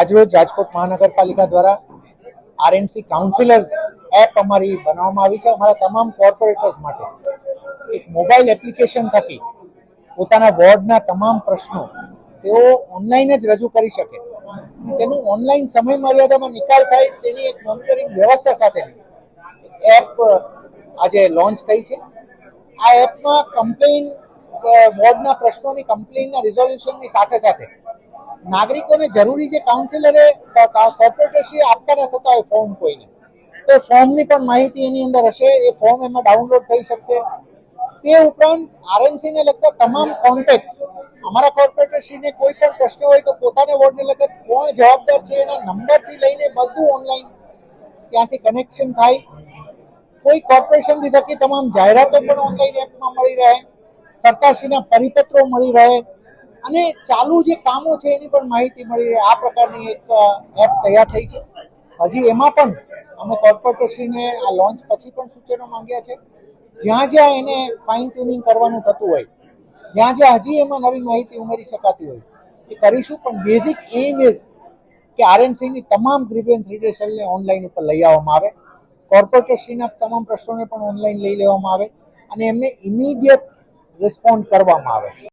આજરોજ રાજકોટ મહાનગરપાલિકા દ્વારા આરએનસી કાઉન્સિલર્સ એપ અમારી બનાવવામાં આવી છે. અમારા તમામ કોર્પોરેટર્સ માટે એક મોબાઈલ એપ્લિકેશન થકી પોતાના વોર્ડના તમામ પ્રશ્નો તેઓ ઓનલાઈન જ રજૂ કરી શકે. તેનું ઓનલાઈન સમય મર્યાદામાં નિકાલ થાય તેની એક મોનિટરિંગ વ્યવસ્થા સાથેની એપ આજે લોન્ચ થઈ છે. આ એપમાં કમ્પ્લેન વોર્ડના પ્રશ્નોની કમ્પ્લેનના રિઝોલ્યુશનની સાથે સાથે નાગરિકોને જરૂરી જે કાઉન્સિલરે કોર્પોરેટરશ્રી આપવાના થતા હોય ફોર્મ કોઈને. તો ફોર્મની પણ માહિતી એની અંદર હશે, એ ફોર્મ એમાં ડાઉનલોડ થઈ શકશે. તે ઉપરાંત આરએમસીને લગતા તમામ કોન્ટેક્ટ અમારા કોર્પોરેટરશ્રીને કોઈ પણ પ્રશ્ન હોય તો પોતાને વોર્ડને લગત કોણ જવાબદાર છે એના નંબરથી લઈને બધું ઓનલાઈન ત્યાંથી કનેક્શન થાય. કોઈ કોર્પોરેશનથી થકી તમામ જાહેરાતો પણ ઓનલાઈન એપમાં મળી રહે. સરકારશ્રીના પરિપત્રો મળી રહે. અને ચાલુ જે કામો છે એની પણ માહિતી મળી રહે. આ પ્રકારની એક એપ તૈયાર થઈ છે. હજી એમાં પણ અમે કોર્પોરેટરશ્રીને આ લોન્ચ પછી પણ સૂચનો માંગ્યા છે. જ્યાં જ્યાં એને ફાઇન ટ્યુનિંગ કરવાનું થતું હોય જ્યાં જ્યાં હજી એમાં નવી માહિતી ઉમેરી શકાતી હોય, એ કરીશું. પણ બેઝિક એમ ઇઝ કે આરએમસીની તમામ ગ્રીવિયન્સ રિડેશનને ઓનલાઈન ઉપર લઈ આવવામાં આવે. કોર્પોરેટરશ્રીના તમામ પ્રશ્નોને પણ ઓનલાઈન લઈ લેવામાં આવે અને એમને ઇમિડિયેટ રિસ્પોન્ડ કરવામાં આવે.